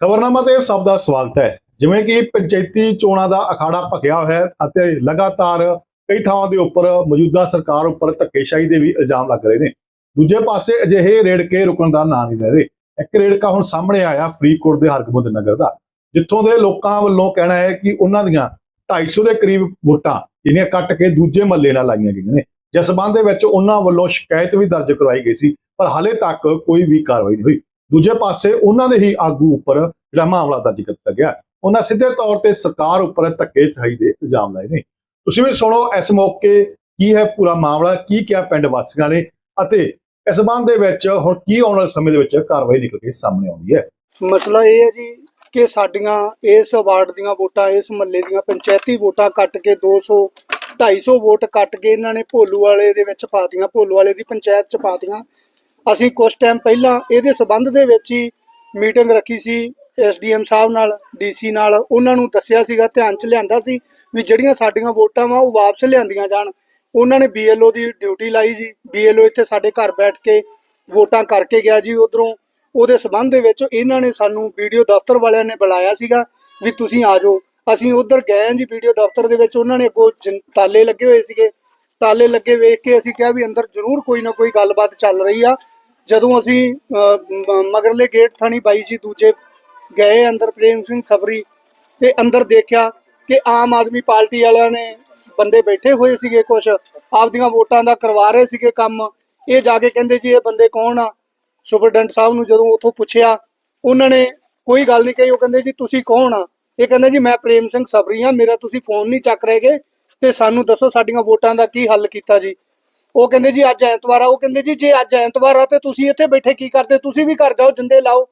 ਖਬਰਨਾਮਾ ਤੇ ਸਭ ਦਾ ਸਵਾਗਤ ਹੈ। ਜਿਵੇਂ ਕਿ ਪੰਚਾਇਤੀ ਚੋਣਾਂ ਦਾ ਅਖਾੜਾ ਭਖਿਆ ਹੋਇਆ ਹੈ ਅਤੇ ਲਗਾਤਾਰ ਕਈ ਥਾਵਾਂ ਦੇ ਉੱਪਰ ਮੌਜੂਦਾ ਸਰਕਾਰ ਉੱਪਰ ਧੱਕੇਸ਼ਾਹੀ ਦੇ ਵੀ ਇਲਜ਼ਾਮ ਲੱਗ ਰਹੇ ਨੇ। ਦੂਜੇ ਪਾਸੇ ਅਜਿਹੇ ਰੇੜਕੇ ਰੁਕਣ ਦਾ ਨਾਂ ਨਹੀਂ ਲੈ ਰਹੇ। ਇੱਕ ਰੇੜਕਾ ਹੁਣ ਸਾਹਮਣੇ ਆਇਆ ਫਰੀਦਕੋਟ ਦੇ ਹਰਗੋਬਿੰਦ ਨਗਰ ਦਾ, ਜਿੱਥੋਂ ਦੇ ਲੋਕਾਂ ਵੱਲੋਂ ਕਹਿਣਾ ਹੈ ਕਿ ਉਹਨਾਂ ਦੀਆਂ 250 ਦੇ ਕਰੀਬ ਵੋਟਾਂ ਜਿਹੜੀਆਂ ਕੱਟ ਕੇ ਦੂਜੇ ਮੱਲੇ ਨਾਲ ਲਾਈਆਂ ਗਈਆਂ ਨੇ। ਜਿਸ ਸੰਬੰਧ ਦੇ ਵਿੱਚ ਉਹਨਾਂ ਵੱਲੋਂ ਸ਼ਿਕਾਇਤ ਵੀ ਦਰਜ ਕਰਵਾਈ ਗਈ ਸੀ, ਪਰ ਹਾਲੇ ਤੱਕ ਕੋਈ ਵੀ ਕਾਰਵਾਈ ਨਹੀਂ ਹੋਈ। ਦੂਜੇ ਪਾਸੇ ਉਹਨਾਂ ਦੇ ਹੀ ਆਗੂ ਉੱਪਰ ਜਿਹੜਾ ਮਾਮਲਾ ਦਰਜ ਕੀਤਾ ਗਿਆ, ਉਹਨਾਂ ਸਿੱਧੇ ਤੌਰ ਤੇ ਸਰਕਾਰ ਉੱਪਰ ਧੱਕੇ ਚਾਈ ਦੇ ਇਲਜ਼ਾਮ ਲਾਏ ਨੇ। ਤੁਸੀਂ ਵੀ ਸੁਣੋ ਇਸ ਮੌਕੇ ਕੀ ਹੈ ਪੂਰਾ ਮਾਮਲਾ, ਕੀ ਕਿਹਾ ਪਿੰਡ ਵਾਸੀਆਂ ਨੇ ਅਤੇ ਇਸ ਸੰਬੰਧ ਦੇ ਵਿੱਚ ਹੁਣ ਕੀ ਆਉਣ ਵਾਲੇ ਸਮੇਂ ਦੇ ਵਿੱਚ ਕਾਰਵਾਈ ਨਿਕਲ ਕੇ ਸਾਹਮਣੇ ਆਉਂਦੀ ਹੈ। ਮਸਲਾ ਇਹ ਹੈ ਜੀ ਕਿ ਸਾਡੀਆਂ ਇਸ ਵਾਰਡ ਦੀਆਂ ਵੋਟਾਂ, ਇਸ ਮਹੱਲੇ ਦੀਆਂ ਪੰਚਾਇਤੀ ਵੋਟਾਂ ਕੱਟ ਕੇ 200 250 ਵੋਟ ਕੱਟ ਕੇ ਇਹਨਾਂ ਨੇ ਭੋਲੂ ਵਾਲੇ ਦੇ ਵਿੱਚ ਪਾਤੀਆਂ ਭੋਲੂ ਵਾਲੇ ਦੀ ਪੰਚਾਇਤ ਚ ਪਾਤੀਆਂ ਅਸੀਂ ਕੁਝ ਟਾਈਮ ਪਹਿਲਾਂ ਇਹਦੇ ਸਬੰਧ ਦੇ ਵਿੱਚ ਹੀ ਮੀਟਿੰਗ ਰੱਖੀ ਸੀ ਐਸਡੀਐਮ ਸਾਹਿਬ ਨਾਲ ਡੀਸੀ ਨਾਲ, ਉਹਨਾਂ ਨੂੰ ਦੱਸਿਆ ਸੀਗਾ, ਧਿਆਨ ਚ ਲਿਆਂਦਾ ਸੀ ਵੀ ਜਿਹੜੀਆਂ ਸਾਡੀਆਂ ਵੋਟਾਂ ਵਾ ਉਹ ਵਾਪਸ ਲਿਆਂਦੀਆਂ ਜਾਣ। ਉਹਨਾਂ ਨੇ ਬੀਐਲਓ ਦੀ ਡਿਊਟੀ ਲਾਈ ਜੀ। ਬੀਐਲਓ ਇੱਥੇ ਸਾਡੇ ਘਰ ਬੈਠ ਕੇ ਵੋਟਾਂ ਕਰਕੇ ਗਿਆ ਜੀ ਉਧਰੋਂ। ਉਹਦੇ ਸਬੰਧ ਦੇ ਵਿੱਚ ਇਹਨਾਂ ਨੇ ਸਾਨੂੰ ਵੀਡੀਓ ਦਫ਼ਤਰ ਵਾਲਿਆਂ ਨੇ ਬੁਲਾਇਆ ਸੀਗਾ ਵੀ ਤੁਸੀਂ ਆ ਜਾਓ। ਅਸੀਂ ਉਧਰ ਗਏ ਹਾਂ ਜੀ ਵੀਡੀਓ ਦਫ਼ਤਰ ਦੇ ਵਿੱਚ। ਉਹਨਾਂ ਨੇ ਅੱਗੋਂ ਜਨ- ਤਾਲੇ ਲੱਗੇ ਹੋਏ ਸੀਗੇ। ਤਾਲੇ ਲੱਗੇ ਵੇਖ ਕੇ ਅਸੀਂ ਕਿਹਾ ਵੀ ਅੰਦਰ ਜ਼ਰੂਰ ਕੋਈ ਨਾ ਕੋਈ ਗੱਲਬਾਤ ਚੱਲ ਰਹੀ ਆ। ਜਦੋਂ ਅਸੀਂ ਮਗਰਲੇ ਗੇਟ ਥਾਣੀ ਬਾਈ ਜੀ ਦੂਜੇ ਗਏ ਅੰਦਰ ਪ੍ਰੇਮ ਸਿੰਘ ਸਬਰੀ ਤੇ ਅੰਦਰ ਦੇਖਿਆ ਕਿ ਆਮ ਆਦਮੀ ਪਾਰਟੀ ਵਾਲਿਆਂ ਨੇ ਬੰਦੇ ਬੈਠੇ ਹੋਏ ਸੀਗੇ ਕੁਝ ਆਪਦੀਆਂ ਵੋਟਾਂ ਦਾ ਕਰਵਾ ਰਹੇ ਸੀਗੇ ਕੰਮ। ਇਹ ਜਾ ਕੇ ਕਹਿੰਦੇ ਜੀ ਇਹ ਬੰਦੇ ਕੌਣ ਆ? ਸੁਪਰਡੈਂਟ ਸਾਹਿਬ ਨੂੰ ਜਦੋਂ ਉਥੋਂ ਪੁੱਛਿਆ, ਉਹਨਾਂ ਨੇ ਕੋਈ ਗੱਲ ਨਹੀਂ ਕਹੀ, ਉਹ ਕਹਿੰਦੇ ਜੀ ਤੁਸੀਂ ਕੌਣ ਆ? ਇਹ ਕਹਿੰਦਾ ਜੀ ਮੈਂ ਪ੍ਰੇਮ ਸਿੰਘ ਸਬਰੀ ਆ ਮੇਰਾ ਤੁਸੀਂ ਫੋਨ ਨਹੀਂ ਚੱਕ ਰਹੇਗੇ ਤੇ ਸਾਨੂੰ ਦੱਸੋ ਸਾਡੀਆਂ ਵੋਟਾਂ ਦਾ ਕੀ ਹੱਲ ਕੀਤਾ ਜੀ। ਉਹ ਕਹਿੰਦੇ ਜੀ ਅੱਜ ਐਤਵਾਰ ਆ, ਉਹ ਕਹਿੰਦੇ ਜੀ ਜੇ ਅੱਜ ਐਤਵਾਰ ਆ ਤੇ ਤੁਸੀਂ ਇੱਥੇ ਬੈਠੇ ਕੀ ਕਰਦੇ? ਤੁਸੀਂ ਵੀ ਘਰ ਜਾਓ, ਜਿੰਦੇ ਲਾਓ।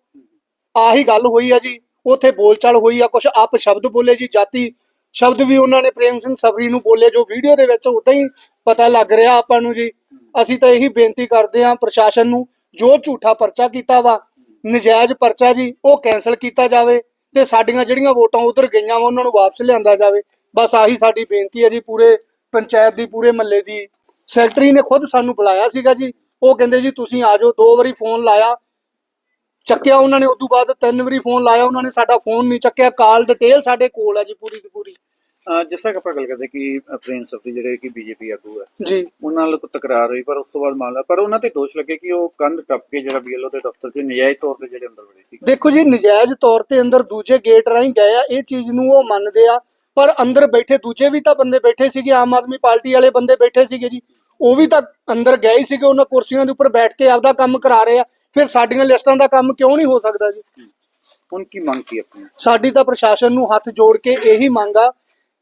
ਆਹੀ ਗੱਲ ਹੋਈ ਆ ਜੀ। ਉੱਥੇ ਬੋਲਚਾਲ ਹੋਈ ਆ ਕੁਝ ਆਪ ਸ਼ਬਦ ਬੋਲੇ ਜੀ, ਜਾਤੀ ਸ਼ਬਦ ਵੀ ਉਹਨਾਂ ਨੇ ਪ੍ਰੇਮ ਸਿੰਘ ਸਬਰੀ ਨੂੰ ਬੋਲੇ, ਜੋ ਵੀਡੀਓ ਦੇ ਵਿੱਚ ਉਦਾਂ ਹੀ ਪਤਾ ਲੱਗ ਰਿਹਾ ਆਪਾਂ ਨੂੰ ਜੀ। ਅਸੀਂ ਤਾਂ ਇਹੀ ਬੇਨਤੀ ਕਰਦੇ ਹਾਂ ਪ੍ਰਸ਼ਾਸਨ ਨੂੰ, ਜੋ ਝੂਠਾ ਪਰਚਾ ਕੀਤਾ ਵਾ, ਨਜਾਇਜ਼ ਪਰਚਾ ਜੀ, ਉਹ ਕੈਨਸਲ ਕੀਤਾ ਜਾਵੇ ਤੇ ਸਾਡੀਆਂ ਜਿਹੜੀਆਂ ਵੋਟਾਂ ਉਧਰ ਗਈਆਂ ਵਾ, ਉਹਨਾਂ ਨੂੰ ਵਾਪਸ ਲਿਆਂਦਾ ਜਾਵੇ। ਬਸ ਆਹੀ ਸਾਡੀ ਬੇਨਤੀ ਹੈ ਜੀ, ਪੂਰੇ ਪੰਚਾਇਤ ਦੀ, ਪੂਰੇ ਮਹੱਲੇ ਦੀ ਸੈਕਟਰੀ ਨੇ ਖੁਦ ਸਾਨੂੰ ਬੁਲਾਇਆ ਸੀਗਾ ਜੀ। ਉਹ ਕਹਿੰਦੇ ਜੀ ਤੁਸੀਂ ਆ ਜਾਓ ਦੋ ਵਾਰੀ ਫੋਨ ਲਾਇਆ। ਚੱਕਿਆ ਉਹਨਾਂ ਨੇ ਉਸ ਤੋਂ ਬਾਅਦ ਤਿੰਨ ਵਾਰੀ ਫੋਨ ਲਾਇਆ ਉਹਨਾਂ ਨੇ ਸਾਡਾ ਫੋਨ ਨਹੀਂ ਚੱਕਿਆ। ਕਾਲ ਡਿਟੇਲ ਸਾਡੇ ਕੋਲ ਹੈ ਜੀ ਪੂਰੀ ਦੀ ਪੂਰੀ। ਜਿਸ ਤਰ੍ਹਾਂ ਆਪਾਂ ਗੱਲ ਕਰਦੇ ਕਿ ਪ੍ਰਿੰਸ ਸਫਰੀ ਜਿਹੜੇ ਕਿ ਬੀਜੇਪੀ ਆਗੂ ਹੈ ਜੀ। ਉਹਨਾਂ ਨਾਲ ਕੋਈ ਤਕਰਾਰ ਹੋਈ ਪਰ ਉਸ ਤੋਂ ਬਾਅਦ ਮਾਮਲਾ ਪਰ ਉਹਨਾਂ ਤੇ ਦੋਸ਼ ਲੱਗੇ ਕਿ ਉਹ ਕੰਧ ਟੱਪ ਕੇ ਜਿਹੜਾ ਬੀਐਲਓ ਦੇ ਦਫ਼ਤਰ 'ਚ ਨਜਾਇਜ਼ ਤੌਰ ਤੇ ਜਿਹੜੇ ਅੰਦਰ ਵੜੇ ਸੀ। ਦੇਖੋ ਜੀ ਨਜਾਇਜ਼ ਤੌਰ ਤੇ ਅੰਦਰ ਦੂਜੇ ਗੇਟ ਰਾਹੀਂ ਗਏ ਆ। ਇਹ ਚੀਜ਼ ਨੂੰ ਉਹ ਮੰਨਦੇ ਆ ਪਰ ਅੰਦਰ ਬੈਠੇ ਦੂਜੇ ਵੀ ਤਾਂ ਬੰਦੇ ਬੈਠੇ ਸੀਗੇ ਆਮ ਆਦਮੀ ਪਾਰਟੀ ਵਾਲੇ ਬੰਦੇ ਬੈਠੇ ਸੀਗੇ ਜੀ। ਉਹ ਵੀ ਤਾਂ ਅੰਦਰ ਗਏ ਹੀ ਸੀਗੇ ਉਹਨਾਂ ਕੁਰਸੀਆਂ ਦੇ ਉੱਪਰ ਬੈਠ ਕੇ ਆਪਦਾ ਕੰਮ ਕਰਾ ਰਹੇ ਆ। ਫਿਰ ਸਾਡੀਆਂ ਲਿਸਟਾਂ ਦਾ ਕੰਮ ਕਿਉਂ ਨਹੀਂ ਹੋ ਸਕਦਾ ਜੀ? ਹੁਣ ਕੀ ਮੰਗ ਕੀ ਆਪਣੀ? ਸਾਡੀ ਤਾਂ ਪ੍ਰਸ਼ਾਸਨ ਨੂੰ ਹੱਥ ਜੋੜ ਕੇ ਇਹੀ ਮੰਗ ਆ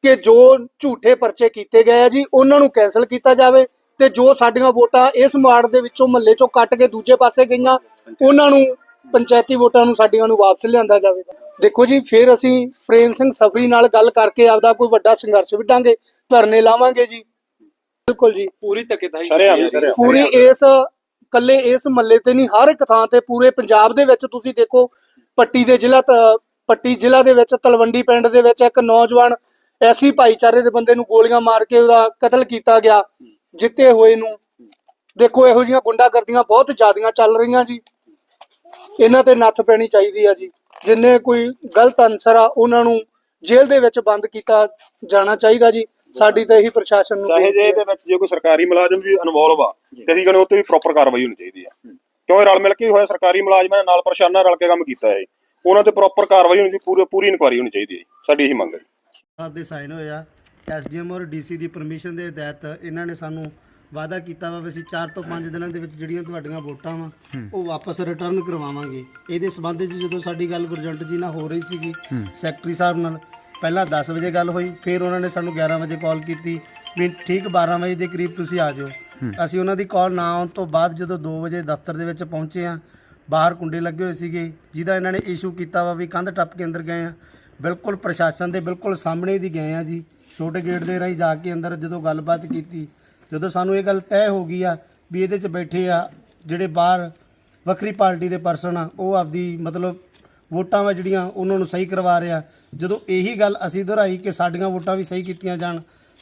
ਕਿ ਜੋ ਝੂਠੇ ਪਰਚੇ ਕੀਤੇ ਗਏ ਆ ਜੀ ਉਹਨਾਂ ਨੂੰ ਕੈਨਸਲ ਕੀਤਾ ਜਾਵੇ ਤੇ ਜੋ ਸਾਡੀਆਂ ਵੋਟਾਂ ਇਸ ਵਾਰਡ ਦੇ ਵਿੱਚੋਂ ਮਹੱਲੇ ਚੋਂ ਕੱਟ ਕੇ ਦੂਜੇ ਪਾਸੇ ਗਈਆਂ ਉਹਨਾਂ ਨੂੰ ਪੰਚਾਇਤੀ ਵੋਟਾਂ ਨੂੰ ਸਾਡੀਆਂ ਨੂੰ ਵਾਪਸ ਲਿਆਂਦਾ ਜਾਵੇ। ਦੇਖੋ ਜੀ ਫਿਰ ਅਸੀਂ ਪ੍ਰੇਮ ਸਿੰਘ ਸਫਰੀ ਨਾਲ ਗੱਲ ਕਰਕੇ ਆਪਦਾ ਕੋਈ ਵੱਡਾ ਸੰਘਰਸ਼ ਵਿੱਢਾਂਗੇ ਧਰਨੇ ਲਾਵਾਂਗੇ ਜੀ। ਬਿਲਕੁਲ ਜੀ। ਪੂਰੀ ਧੱਕੇਦਾਰੀ ਸ਼ਰੇਆਮ, ਸ਼ਰੇਆਮ। ਪੂਰੀ ਇਸ ਕੱਲੇ ਇਸ ਮਹੱਲੇ ਤੇ ਨਹੀਂ ਹਰ ਇੱਕ ਥਾਂ ਤੇ ਪੂਰੇ ਪੰਜਾਬ ਦੇ ਵਿੱਚ ਤੁਸੀਂ ਦੇਖੋ ਪੱਟੀ ਦੇ ਜ਼ਿਲ੍ਹਾ ਪੱਟੀ ਜ਼ਿਲ੍ਹਾ ਦੇ ਵਿੱਚ ਤਲਵੰਡੀ ਪਿੰਡ ਦੇ ਵਿੱਚ ਇੱਕ ਨੌਜਵਾਨ ਐਸੀ ਭਾਈਚਾਰੇ ਦੇ ਬੰਦੇ ਨੂੰ ਗੋਲੀਆਂ ਮਾਰ ਕੇ ਉਹਦਾ ਕਤਲ ਕੀਤਾ ਗਿਆ ਜਿੱਤੇ ਹੋਏ ਨੂੰ। ਦੇਖੋ ਇਹੋ ਜਿਹੀਆਂ ਗੁੰਡਾਗਰਦੀਆਂ ਬਹੁਤ ਜ਼ਿਆਦੀਆਂ ਚੱਲ ਰਹੀਆਂ ਜੀ। ਇਹਨਾਂ ਤੇ ਨੱਥ ਪੈਣੀ ਚਾਹੀਦੀ ਆ ਜੀ। ਜਿੰਨੇ ਕੋਈ ਗਲਤ ਅਨਸਰ ਆ ਉਹਨਾਂ ਨੂੰ ਜੇਲ੍ਹ ਦੇ ਵਿੱਚ ਬੰਦ ਕੀਤਾ ਜਾਣਾ ਚਾਹੀਦਾ ਜੀ। ਸਾਡੀ ਤਾਂ ਇਹੀ ਪ੍ਰਸ਼ਾਸਨ ਨੂੰ ਚਾਹੇ ਜੇ ਇਹਦੇ ਵਿੱਚ ਜੇ ਕੋਈ ਸਰਕਾਰੀ ਮੁਲਾਜ਼ਮ ਵੀ ਇਨਵੋਲਵ ਆ ਤੇ ਅਸੀਂ ਕਹਿੰਦੇ ਉੱਤੇ ਵੀ ਪ੍ਰੋਪਰ ਕਾਰਵਾਈ ਹੋਣੀ ਚਾਹੀਦੀ ਆ। ਕਿਉਂ ਇਹ ਰਲ ਮਿਲ ਕੇ ਹੋਇਆ? ਸਰਕਾਰੀ ਮੁਲਾਜ਼ਮਾਂ ਨੇ ਨਾਲ ਪ੍ਰਸ਼ਾਸਨ ਰਲ ਕੇ ਕੰਮ ਕੀਤਾ ਹੈ ਉਹਨਾਂ ਤੇ ਪ੍ਰੋਪਰ ਕਾਰਵਾਈ ਹੋਣੀ ਚਾਹੀਦੀ ਪੂਰੀ ਪੂਰੀ ਇਨਕੁਆਰੀ ਹੋਣੀ ਚਾਹੀਦੀ ਹੈ ਸਾਡੀ ਇਹੀ ਮੰਗ ਹੈ ਦੇ ਸਾਈਨ ਹੋਏ ਆ। ਐਸਡੀਐਮ ਔਰ ਡੀਸੀ ਦੀ ਪਰਮਿਸ਼ਨ ਦੇ ਤਹਿਤ ਇਹਨਾਂ ਨੇ ਸਾਨੂੰ ਵਾਅਦਾ ਕੀਤਾ ਵਾ ਵੀ ਅਸੀਂ 4 ਤੋਂ 5 ਦਿਨਾਂ ਦੇ ਵਿੱਚ ਜਿਹੜੀਆਂ ਤੁਹਾਡੀਆਂ ਵੋਟਾਂ ਵਾ ਉਹ ਵਾਪਸ ਰਿਟਰਨ ਕਰਵਾਵਾਂਗੇ। ਇਹਦੇ ਸੰਬੰਧ ਵਿੱਚ ਜਦੋਂ ਸਾਡੀ ਗੱਲ ਗੁਰਜੰਟ ਜੀ ਨਾਲ ਹੋ ਰਹੀ ਸੀਗੀ ਸੈਕਟਰੀ ਸਾਹਿਬ ਨਾਲ ਪਹਿਲਾਂ 10 ਵਜੇ ਗੱਲ ਹੋਈ ਫਿਰ ਉਹਨਾਂ ਨੇ ਸਾਨੂੰ 11 ਵਜੇ ਕਾਲ ਕੀਤੀ ਵੀ ਠੀਕ 12 ਵਜੇ ਦੇ ਕਰੀਬ ਤੁਸੀਂ ਆ ਜਾਓ। ਅਸੀਂ ਉਹਨਾਂ ਦੀ ਕਾਲ ਨਾ ਆਉਣ ਤੋਂ ਬਾਅਦ ਜਦੋਂ 2 ਵਜੇ ਦਫ਼ਤਰ ਦੇ ਵਿੱਚ ਪਹੁੰਚੇ ਆ ਬਾਹਰ ਕੁੰਡੇ ਲੱਗੇ ਹੋਏ ਸੀਗੇ ਜਿਹਦਾ ਇਹਨਾਂ ਨੇ ਇਸ਼ੂ ਕੀਤਾ ਵਾ ਵੀ ਕੰਧ ਟੱਪ ਕੇ ਅੰਦਰ ਗਏ ਆ ਬਿਲਕੁਲ ਪ੍ਰਸ਼ਾਸਨ ਦੇ ਬਿਲਕੁਲ ਸਾਹਮਣੇ ਦੀ ਗਏ ਆ ਜੀ। ਛੋਟੇ ਗੇਟ ਦੇ ਰਾਹੀਂ ਜਾ ਕੇ ਅੰਦਰ ਜਦੋਂ ਗੱਲਬਾਤ ਕੀਤੀ ਜਦੋਂ ਸਾਨੂੰ ਇਹ ਗੱਲ ਤੈਅ ਹੋ ਗਈ ਆ ਵੀ ਇਹਦੇ 'ਚ ਬੈਠੇ ਆ ਜਿਹੜੇ ਬਾਹਰ ਵੱਖਰੀ ਪਾਰਟੀ ਦੇ ਪਰਸਨ ਆ, ਉਹ ਆਪਦੀ ਮਤਲਬ ਵੋਟਾਂ ਵਾ ਜਿਹੜੀਆਂ ਉਹਨਾਂ ਨੂੰ ਸਹੀ ਕਰਵਾ ਰਿਹਾ। ਜਦੋਂ ਇਹੀ ਗੱਲ ਅਸੀਂ ਦੁਹਰਾਈ ਕਿ ਸਾਡੀਆਂ ਵੋਟਾਂ ਵੀ ਸਹੀ ਕੀਤੀਆਂ ਜਾਣ,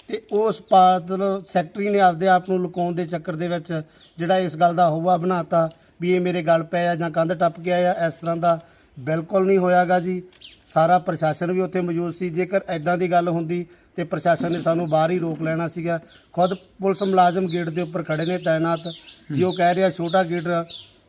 ਤੇ ਉਸ ਮਤਲਬ ਸੈਕਟਰੀ ਨੇ ਆਪਦੇ ਆਪ ਨੂੰ ਲੁਕਾਉਣ ਦੇ ਚੱਕਰ ਦੇ ਵਿੱਚ ਜਿਹੜਾ ਇਸ ਗੱਲ ਦਾ ਹਵਾ ਬਣਾਤਾ ਵੀ ਇਹ ਮੇਰੇ ਗੱਲ ਪਏ ਆ ਜਾਂ ਕੰਧ ਟੱਪ ਕੇ ਆਇਆ, ਇਸ ਤਰ੍ਹਾਂ ਦਾ ਬਿਲਕੁਲ ਨਹੀਂ ਹੋਇਆਗਾ ਜੀ। ਸਾਰਾ ਪ੍ਰਸ਼ਾਸਨ ਵੀ ਉੱਥੇ ਮੌਜੂਦ ਸੀ। ਜੇਕਰ ਐਦਾਂ ਦੀ ਗੱਲ ਹੁੰਦੀ ਤੇ ਪ੍ਰਸ਼ਾਸਨ ਨੇ ਸਾਨੂੰ ਬਾਹਰ ਹੀ ਰੋਕ ਲੈਣਾ ਸੀਗਾ। ਖੁਦ ਪੁਲਿਸ ਮੁਲਾਜ਼ਮ ਗੇਟ ਦੇ ਉੱਪਰ ਖੜੇ ਨੇ ਤਾਇਨਾਤ। ਜੇ ਉਹ ਕਹਿ ਰਿਹਾ ਛੋਟਾ ਗੇਟ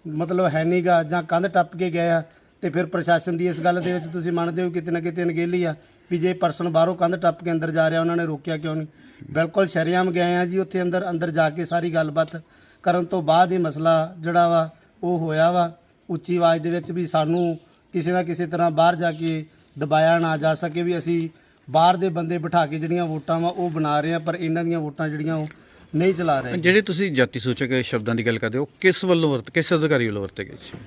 ਮਤਲਬ ਹੈ ਨਹੀਂਗਾ ਜਾਂ ਕੰਧ ਟੱਪ ਕੇ ਗਏ ਆ, ਤੇ ਫਿਰ ਪ੍ਰਸ਼ਾਸਨ ਦੀ ਇਸ ਗੱਲ ਦੇ ਵਿੱਚ ਤੁਸੀਂ ਮੰਨਦੇ ਹੋ ਕਿਤੇ ਨਾ ਕਿਤੇ ਅਣਗਹਿਲੀ ਆ ਵੀ ਜੇ ਪਰਸਨ ਬਾਹਰੋਂ ਕੰਧ ਟੱਪ ਕੇ ਅੰਦਰ ਜਾ ਰਿਹਾ, ਉਹਨਾਂ ਨੇ ਰੋਕਿਆ ਕਿਉਂ ਨਹੀਂ ਬਿਲਕੁਲ ਸ਼ਰੇਆਮ ਗਏ ਆ ਜੀ ਉੱਥੇ ਅੰਦਰ ਅੰਦਰ ਜਾ ਕੇ ਸਾਰੀ ਗੱਲਬਾਤ ਕਰਨ ਤੋਂ ਬਾਅਦ ਇਹ ਮਸਲਾ ਜਿਹੜਾ ਵਾ, ਉਹ ਹੋਇਆ ਵਾ। ਉੱਚੀ ਆਵਾਜ਼ ਦੇ ਵਿੱਚ ਵੀ ਸਾਨੂੰ ਕਿਸੇ ਨਾ ਕਿਸੇ ਤਰ੍ਹਾਂ ਬਾਹਰ ਜਾ ਕੇ ਦਬਾਇਆ ਨਾ ਜਾ ਸਕੇ ਵੀ ਅਸੀਂ ਬਾਹਰ ਦੇ ਬੰਦੇ ਬਿਠਾ ਕੇ ਜਿਹੜੀਆਂ ਵੋਟਾਂ ਵਾ ਉਹ ਬਣਾ ਰਹੇ ਆ ਪਰ ਇਹਨਾਂ ਦੀਆਂ ਵੋਟਾਂ ਜਿਹੜੀਆਂ ਉਹ ਨਹੀਂ ਚਲਾ ਰਹੇ ਜਿਹੜੇ ਤੁਸੀਂ ਜਾਤੀ ਸੂਚਕ ਸ਼ਬਦਾਂ ਦੀ ਗੱਲ ਕਰਦੇ ਹੋ ਕਿਸ ਵੱਲੋਂ ਵਰਤ ਕਿਸ ਅਧਿਕਾਰੀ ਵੱਲੋਂ ਵਰਤੇ ਗਏ ਸੀ?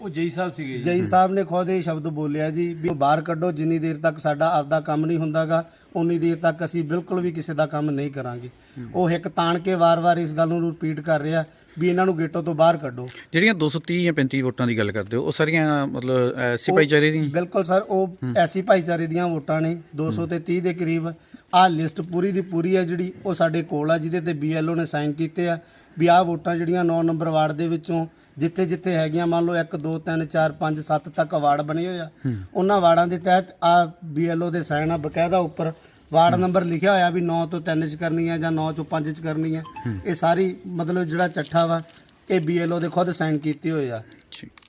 ਉਹ ਜਈ ਸਾਹਿਬ ਸੀਗੇ ਜੀ। ਜਈ ਸਾਹਿਬ ਨੇ ਖੁਦ ਇਹ ਸ਼ਬਦ ਬੋਲਿਆ ਜੀ ਵੀ ਬਾਹਰ ਕੱਢੋ ਜਿੰਨੀ ਦੇਰ ਤੱਕ ਸਾਡਾ ਆਪਦਾ ਕੰਮ ਨਹੀਂ ਹੁੰਦਾਗਾ ਉਨੀ ਦੇਰ ਤੱਕ ਅਸੀਂ ਬਿਲਕੁਲ ਵੀ ਕਿਸੇ ਦਾ ਕੰਮ ਨਹੀਂ ਕਰਾਂਗੇ। ਉਹ ਇੱਕ ਤਾਣ ਕੇ ਵਾਰ-ਵਾਰ ਇਸ ਗੱਲ ਨੂੰ ਰਿਪੀਟ ਕਰ ਰਿਹਾ ਵੀ ਇਹਨਾਂ ਨੂੰ ਗੇਟੋ ਤੋਂ ਬਾਹਰ ਕੱਢੋ। ਜਿਹੜੀਆਂ 230 ਜਾਂ 35 ਵੋਟਾਂ ਦੀ ਗੱਲ ਕਰਦੇ ਹੋ ਉਹ ਸਾਰੀਆਂ ਮਤਲਬ ਐਸੀ ਭਾਈਚਾਰੇ ਦੀ ਬਿਲਕੁਲ ਸਰ ਉਹ ਐਸੀ ਭਾਈਚਾਰੇ ਦੀਆਂ ਵੋਟਾਂ ਨੇ 200 ਤੇ 30 ਦੇ ਕਰੀਬ। ਆਹ ਲਿਸਟ ਪੂਰੀ ਦੀ ਪੂਰੀ ਹੈ ਜਿਹੜੀ ਉਹ ਸਾਡੇ ਕੋਲ ਆ ਜਿਹਦੇ ਤੇ ਬੀਐਲਓ ਨੇ ਸਾਈਨ ਕੀਤੇ ਆ। ਵੀ ਆਹ ਵੋਟਾਂ ਜਿਹੜੀਆਂ 9 ਨੰਬਰ ਵਾਰਡ ਦੇ ਵਿੱਚੋਂ ਜਿੱਥੇ ਜਿੱਥੇ ਹੈਗੀਆਂ ਮੰਨ ਲਓ 1 2 3 4 5 7 ਤੱਕ ਵਾਰਡ ਬਣੇ ਹੋਏ ਆ। ਉਹਨਾਂ ਵਾਰਡਾਂ ਦੇ ਤਹਿਤ ਆ ਬੀਐਲਓ ਦੇ ਸਾਈਨ ਆ ਬਕਾਇਦਾ ਉੱਪਰ ਵਾਰਡ ਨੰਬਰ ਲਿਖਿਆ ਹੋਇਆ ਵੀ 9 ਤੋਂ 3 ਚ ਕਰਨੀ ਹੈ ਜਾਂ 9 ਤੋਂ 5 ਚ ਕਰਨੀ ਹੈ। ਇਹ ਸਾਰੀ ਮਤਲਬ ਜਿਹੜਾ ਚੱਠਾ ਵਾ ਇਹ ਬੀਐਲਓ ਦੇ ਖੁਦ ਸਾਈਨ ਕੀਤੇ ਹੋਏ ਆ।